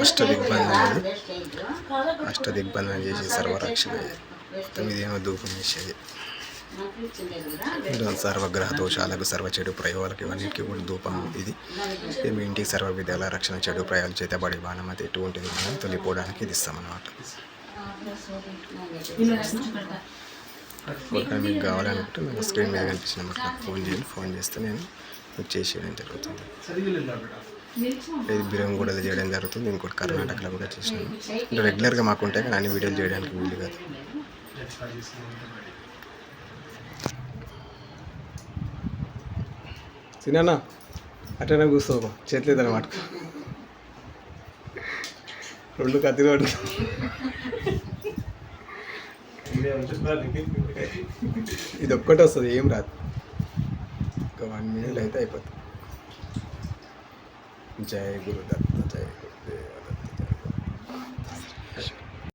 అష్టదిగ్బంధనం అష్టదిగ్బంధనం చేసి సర్వరక్షణ తొమ్మిదేమో ధూపం చేసేది సర్వగ్రహ దోషాలకు సర్వ చెడు ప్రయోగాలకు ఇవన్నిటికీ కూడా ధూపం ఇది మీ ఇంటికి సర్వ విధాల రక్షణ చెడు ప్రయోగాలు చేతబడి బాణం అది ఎటువంటిది మనం తొలిపోవడానికి ఇది ఇస్తామన్నమాట మీకు కావాలనుకుంటే నాకు స్క్రీన్ మీద కనిపించిన ఫోన్ చేయండి ఫోన్ చేస్తే నేను చేసేయడం జరుగుతుంది. ఇది బిరంగూడలో చేయడం జరుగుతుంది. ఇంకోటి కర్ణాటకలో కూడా చేసినాను. అంటే రెగ్యులర్గా మాకు ఉంటాయి కానీ అన్ని వీడియోలు చేయడానికి వీలు కాదు. సినా అట్లనే కూర్చోమా చేతులేదు అనమాట రెండు కత్తిలు ఇది ఒక్కటే వస్తుంది ఏం రాదు. ఒక వన్ మినిట్ అయితే అయిపోతుంది. జై గురుదత్త జై గురుదేవ.